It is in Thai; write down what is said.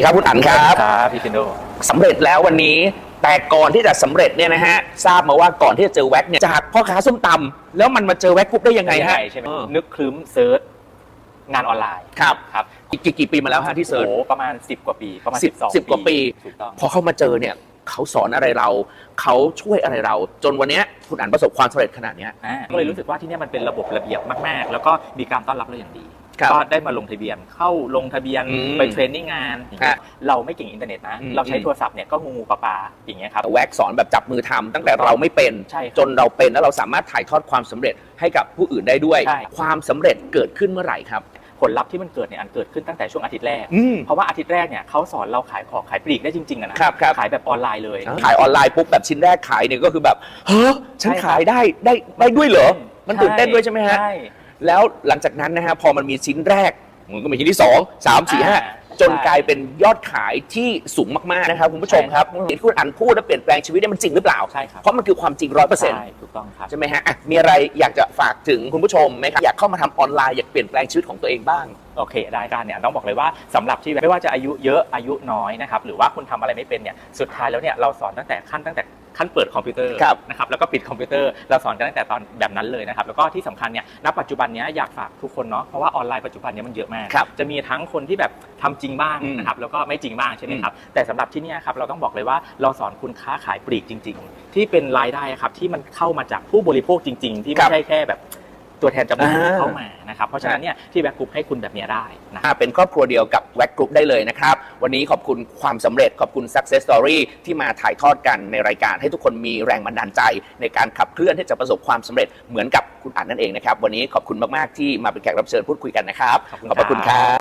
ดีครับคุณอั๋นครับครับพี่คินโดสำเร็จแล้ววันนี้ แต่ก่อนที่จะสำเร็จเนี่ยนะฮะทราบมาว่าก่อนที่จะเจอแว็กเนี่ยจากพ่อค้าส้มตำแล้วมันมาเจอแว็กกรุ๊ปได้ยังไงฮะใช่ไหมเออนึกคลึ้มเซิร์ชงานออนไลน์ครับครับอีกกี่กี่ปีมาแล้วฮะที่เซิร์ช โอ้โหประมาณ 10 กว่าปี ประมาณ สิบ12สิบกว่าปี ถูกต้อง พอเข้ามาเจอเนี่ยเขาสอนอะไรเรา เขาช่วยอะไรเรา จนวันเนี้ยคุณอั๋นประสบความสำเร็จขนาดเนี้ย อ่าก็เลยรู้สึกว่าที่เนี่ยมันเป็นระบบระเบียบมาก ๆ แล้วก็มีการต้อนรับเราอย่างดีครับ ก็ได้มาลงทะเบียนเข้าลงทะเบียนอืมไปเทรนนิ่งงานอย่างเงี้ยฮะเราไม่เก่งอินเทอร์เน็ตนะอืมเราใช้โทรศัพท์เนี่ยก็งูงูปลาปลาอย่างเงี้ยครับแว็กสอนแบบจับมือทำตั้งแต่เราไม่เป็นใช่ครับจนเราเป็นแล้วเราสามารถถ่ายทอดความสำเร็จให้กับผู้อื่นได้ด้วยใช่ความสำเร็จเกิดขึ้นเมื่อไหร่ครับผลลัพธ์ที่มันเกิดเนี่ยอันเกิดขึ้นตั้งแต่ช่วงอาทิตย์แรกอืมเพราะว่าอาทิตย์แรกเนี่ยเขาสอนเราขายของขายปลีกได้จริงๆอะนะครับครับขายแบบออนไลน์เลย ขายออนไลน์ปุ๊บแบบชิ้นแรกขายเนี่ยก็คือแบบเฮ้อฉันใช่ครับขายได้ได้ได้ด้วยเหรอมันตื่นเต้นด้วยใช่ไหมฮะใช่ แล้วหลังจากนั้นนะฮะพอมันมีชิ้นแรกมันก็มีชิ้นที่สองสามสี่ห้าอ่าจนใช่กลายเป็นยอดขายที่สูงมากๆนะครับคุณผู้ชมครับที่คุณอันพูดและเปลี่ยนแปลงชีวิตเนี่ยมันจริงหรือเปล่า ใช่ครับเพราะมันคือความจริงร้อยเปอร์เซ็นต์ใช่ถูกต้องครับใช่ไหมฮะอะมีอะไรอยากจะฝากถึงคุณผู้ชมไหมครับอยากเข้ามาทำออนไลน์อยากเปลี่ยนแปลงชีวิตของตัวเองบ้าง โอเคได้การเนี่ยต้องบอกเลยว่าสำหรับที่ไม่ว่าจะอายุเยอะอายุน้อยนะครับหรือว่าคุณทำอะไรไม่เป็นเนี่ยสุดท้ายแล้วเนี่ยเราสอนตั้งแต่ขั้นตั้งแต่ ขั้นเปิดคอมพิวเตอร์ครับนะครับแล้วก็ปิดคอมพิวเตอร์เราสอนกันตั้งแต่ตอนแบบนั้นเลยนะครับแล้วก็ที่สำคัญเนี่ยณปัจจุบันเนี้ยอยากฝากทุกคนเนาะเพราะว่าออนไลน์ปัจจุบันเนี้ยมันเยอะมาก ครับจะมีทั้งคนที่แบบทำจริงบ้างอืมนะครับแล้วก็ไม่จริงบ้างใช่ไหมครับแต่สำหรับที่เนี่ยครับเราต้องบอกเลยว่าเราสอนคุณค้าขายปลีกจริง ๆ ที่เป็นรายได้ครับที่มันเข้ามาจากผู้บริโภคจริง ๆ ที่ครัไม่บ ใช่แค่แบบ ตัวแทนจำหน่ายอ่า เข้ามานะครับเพราะฉะนั้นเนี่ยที่แบ็กกรุ๊ปให้คุณแบบเนี้ยได้นะอ่าเป็นครอบครัวเดียวกับแว็กกรุ๊ปได้เลยนะครับ วันนี้ขอบคุณความสำเร็จขอบคุณ Success Story ที่มาถ่ายทอดกันในรายการให้ทุกคนมีแรงบันดาลใจ ในการขับเคลื่อนที่จะประสบความสำเร็จเหมือนกับคุณอั๋นนั่นเองนะครับ วันนี้ขอบคุณมาก ๆ ที่มาเป็นแขกรับเชิญพูดคุยกันนะครับขอบคุณขอบพระคุณคครัรับบ